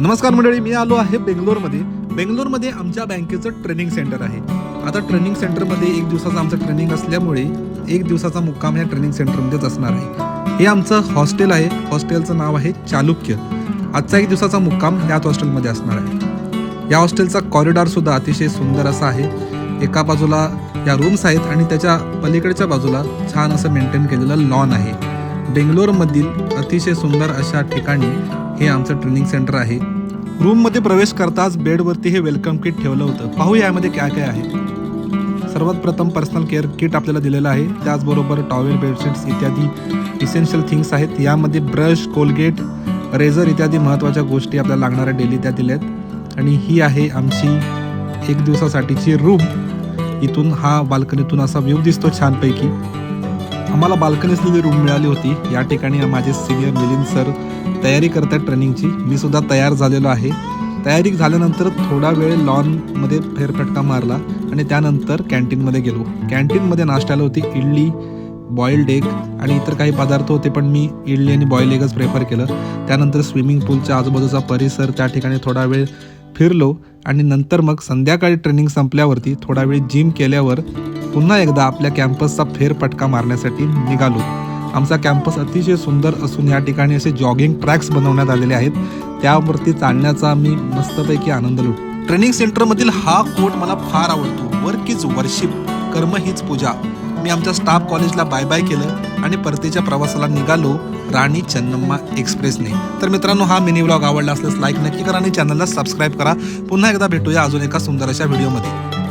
नमस्कार मंडळी मी आलो आहे बेंगलोरमध्ये. बेंगलोरमध्ये आमच्या बँकेचं ट्रेनिंग सेंटर आहे. आता ट्रेनिंग सेंटरमध्ये एक दिवसाचं आमचं ट्रेनिंग असल्यामुळे एक दिवसाचा मुक्काम या ट्रेनिंग सेंटरमध्येच असणार आहे. हे आमचं हॉस्टेल आहे. हॉस्टेलचं नाव आहे चालुक्य. आजचा एक दिवसाचा मुक्काम ह्याच हॉस्टेलमध्ये असणार आहे. या हॉस्टेलचा कॉरिडॉरसुद्धा अतिशय सुंदर असा आहे. एका बाजूला या रूम्स आहेत आणि त्याच्या पलीकडच्या बाजूला छान असं मेंटेन केलेलं लॉन आहे. बेंगलोरमधील अतिशय सुंदर अशा ठिकाणी हे आमचं ट्रेनिंग सेंटर आहे. रूममध्ये प्रवेश करताच बेडवरती हे वेलकम किट ठेवलं होतं. पाहूया यामध्ये काय काय आहे. सर्वात प्रथम पर्सनल केअर किट आपल्याला दिलेलं आहे. त्याचबरोबर टॉवेल बेडशीट्स इत्यादी इसेन्शियल थिंग्स आहेत. यामध्ये ब्रश कोलगेट रेझर इत्यादी महत्त्वाच्या गोष्टी आपल्याला लागणाऱ्या डेली त्या दिल्या आहेत आणि ही आहे आमची एक दिवसासाठीची रूम इथून हा बाल्कनीतून असा व्ह्यू दिसतो छानपैकी. आम्हाला बाल्कनी असलेली रूम मिळाली होती. या ठिकाणी माझे सिनियर मिलिंद सर तयारी करतात ट्रेनिंगची मी सुद्धा तयार झालेलो आहे. तयारी झाल्यानंतर थोडा वेळ लॉनमध्ये फेरफटका मारला आणि त्यानंतर कॅन्टीनमध्ये गेलो. कॅन्टीनमध्ये नाश्त्याला होती इडली बॉईल्ड एग आणि इतर काही पदार्थ होते पण मी इडली आणि बॉईल एगच प्रेफर केलं. त्यानंतर स्विमिंग पूलच्या आजूबाजूचा परिसर त्या ठिकाणी थोडा वेळ फिरलो आणि नंतर मग संध्याकाळी ट्रेनिंग संपल्यावरती थोडा वेळ जिम केल्यावर पुन्हा एकदा आपल्या कॅम्पसचा फेरफटका मारण्यासाठी निघालो. आमचा कॅम्पस अतिशय सुंदर असून या ठिकाणी असे जॉगिंग ट्रॅक्स बनवण्यात आलेले आहेत. त्यावरती चालण्याचा मी मस्तपैकी आनंद लुट ट्रेनिंग सेंटरमधील हा कोट मला फार आवडतो. वर्क इज वर्शिप कर्म हीच पूजा. मी आमच्या स्टाफ कॉलेजला बाय बाय केलं आणि परतीच्या प्रवासाला निघालो राणी चन्नम्मा एक्सप्रेसने. तर मित्रांनो हा मिनी व्लॉग आवडला असल्यास लाईक नक्की करा आणि चॅनलला सबस्क्राईब करा. पुन्हा एकदा भेटूया अजून एका सुंदर अशा व्हिडिओमध्ये.